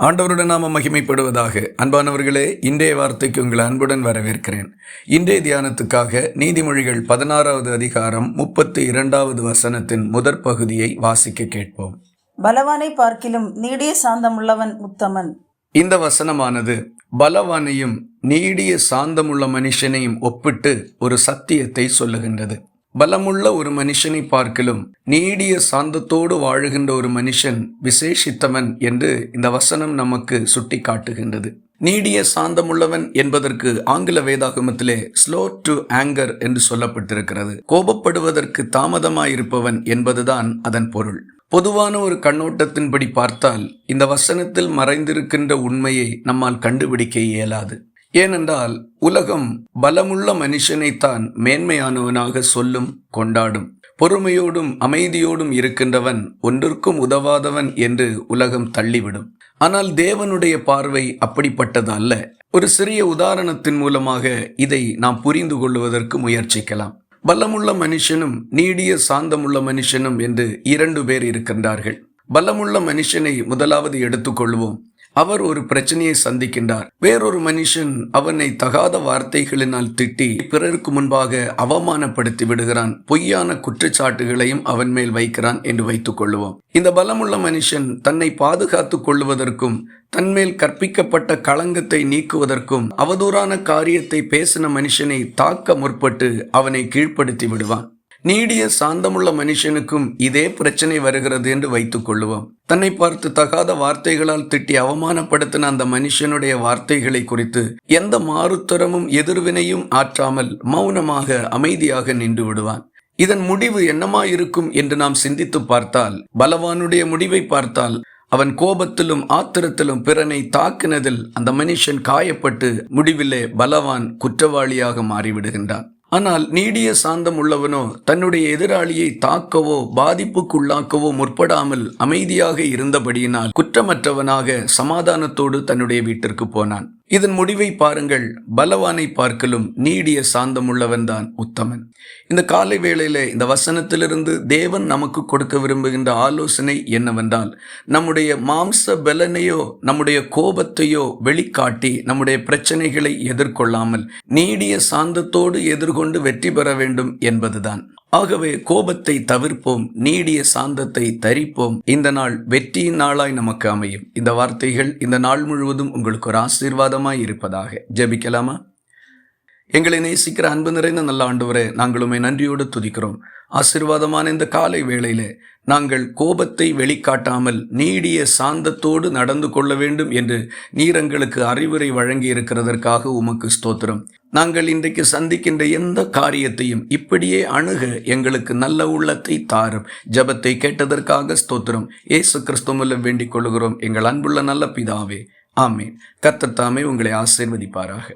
ஆண்டவருடன் நாம மகிமைப்படுவதாக. அன்பானவர்களே இன்றைய வார்த்தைக்கு உங்களை அன்புடன் வரவேற்கிறேன். இன்றைய தியானத்துக்காக நீதிமொழிகள் பதினாறாவது அதிகாரம் முப்பத்தி இரண்டாவது வசனத்தின் முதற் பகுதியை வாசிக்க கேட்போம். பலவானை பார்க்கிலும் நீடிய சாந்தமுள்ளவன் உத்தமன். இந்த வசனமானது பலவானையும் நீடிய சாந்தமுள்ள மனுஷனையும் ஒப்பிட்டு ஒரு சத்தியத்தை சொல்லுகின்றது. பலமுள்ள ஒரு மனுஷனை பார்க்கிலும் நீடிய சாந்தத்தோடு வாழுகின்ற ஒரு மனுஷன் விசேஷித்தவன் என்று இந்த வசனம் நமக்கு சுட்டி காட்டுகின்றது நீடிய சாந்தமுள்ளவன் என்பதற்கு ஆங்கில வேதாகமத்திலே ஸ்லோ டு ஆங்கர் என்று சொல்லப்பட்டிருக்கிறது. கோபப்படுவதற்கு தாமதமாயிருப்பவன் என்பதுதான் அதன் பொருள். பொதுவான ஒரு கண்ணோட்டத்தின்படி பார்த்தால் இந்த வசனத்தில் மறைந்திருக்கின்ற உண்மையை நம்மால் கண்டுபிடிக்க இயலாது. ஏனென்றால் உலகம் பலமுள்ள மனுஷனைத்தான் மேன்மையானவனாக சொல்லும் கொண்டாடும். பொறுமையோடும் அமைதியோடும் இருக்கின்றவன் ஒன்றிற்கும் உதவாதவன் என்று உலகம் தள்ளிவிடும். ஆனால் தேவனுடைய பார்வை அப்படிப்பட்டது அல்ல ஒரு சிறிய உதாரணத்தின் மூலமாக இதை நாம் புரிந்து கொள்வதற்கு முயற்சிக்கலாம். பலமுள்ள மனுஷனும் நீடிய சாந்தமுள்ள மனுஷனும் என்று இரண்டு பேர் இருக்கின்றார்கள். பலமுள்ள மனுஷனை முதலாவது எடுத்துக்கொள்வோம் அவர் ஒரு பிரச்சனையை சந்திக்கின்றார். வேறொரு மனுஷன் அவனை தகாத வார்த்தைகளினால் திட்டி பிறருக்கு முன்பாக அவமானப்படுத்தி விடுகிறான். பொய்யான குற்றச்சாட்டுகளையும் அவன் மேல் வைக்கிறான் என்று வைத்துக் கொள்வோம் இந்த பலமுள்ள மனுஷன் தன்னை பாதுகாத்துக் கொள்வதற்கும் தன்மேல் கற்பிக்கப்பட்ட களங்கத்தை நீக்குவதற்கும் அவதூறான காரியத்தை பேசின மனுஷனை தாக்க முற்பட்டு அவனை கீழ்ப்படுத்தி விடுவான். நீடிய சாந்தமுள்ள மனுஷனுக்கும் இதே பிரச்சனை வருகிறது என்று வைத்துக் கொள்ளுவோம். தன்னை பார்த்து தகாத வார்த்தைகளால் திட்டி அவமானப்படுத்தின அந்த மனுஷனுடைய வார்த்தைகளை குறித்து எந்த மாறுத்தரமும் எதிர்வினையும் ஆற்றாமல் மௌனமாக அமைதியாக நின்று விடுவான். இதன் முடிவு என்னமாயிருக்கும் என்று நாம் சிந்தித்து பார்த்தால் பலவானுடைய முடிவை பார்த்தால் அவன் கோபத்திலும் ஆத்திரத்திலும் பிறனை தாக்கினதில் அந்த மனுஷன் காயப்பட்டு முடிவிலே பலவான் குற்றவாளியாக மாறிவிடுகின்றான். ஆனால் நீடிய சாந்தம் உள்ளவனோ தன்னுடைய எதிராளியை தாக்கவோ பாதிப்புக்குள்ளாக்கவோ முற்படாமல் அமைதியாக இருந்தபடியினால் குற்றமற்றவனாக சமாதானத்தோடு தன்னுடைய வீட்டிற்கு போனான். இதன் முடிவை பாருங்கள். பலவானை பார்க்கலும் நீடிய சாந்தமுள்ளவன் தான் உத்தமன். இந்த காலை வேளையில இந்த வசனத்திலிருந்து தேவன் நமக்கு கொடுக்க விரும்புகின்ற ஆலோசனை என்னவென்றால் நம்முடைய மாம்ச பலனையோ நம்முடைய கோபத்தையோ வெளிக்காட்டி நம்முடைய பிரச்சனைகளை எதிர்கொள்ளாமல் நீடிய சாந்தத்தோடு எதிர்கொண்டு வெற்றி பெற வேண்டும் என்பதுதான். ஆகவே கோபத்தை தவிர்ப்போம் நீடிய சாந்தத்தை தரிப்போம். இந்த நாள் வெற்றியின் நாளாய் நமக்கு அமையும். இந்த வார்த்தைகள் இந்த நாள் முழுவதும் உங்களுக்கு ஒரு ஆசீர்வாதமாய் இருப்பதாக. ஜெபிக்கலாமா? எங்களை நேசிக்கிற அன்பு நிறைந்த நல்ல ஆண்டவரே நாங்களுமே நன்றியோடு துதிக்கிறோம். ஆசீர்வாதமான இந்த காலை வேளையிலே நாங்கள் கோபத்தை வெளிக்காட்டாமல் நீடிய சாந்தத்தோடு நடந்து கொள்ள வேண்டும் என்று நீரங்களுக்கு அறிவுரை வழங்கி இருக்கிறதற்காக உமக்கு ஸ்தோத்திரம். நாங்கள் இன்றைக்கு சந்திக்கின்ற எந்த காரியத்தையும் இப்படியே அணுக எங்களுக்கு நல்ல உள்ளத்தை தாரும். ஜபத்தை கேட்டதற்காக ஸ்தோத்திரம். ஏசு கிறிஸ்துமல்ல வேண்டிக் கொள்கிறோம் எங்கள் அன்புள்ள நல்ல பிதாவே ஆமேன். கத்தத்தாமே உங்களை ஆசீர்வதிப்பாராக.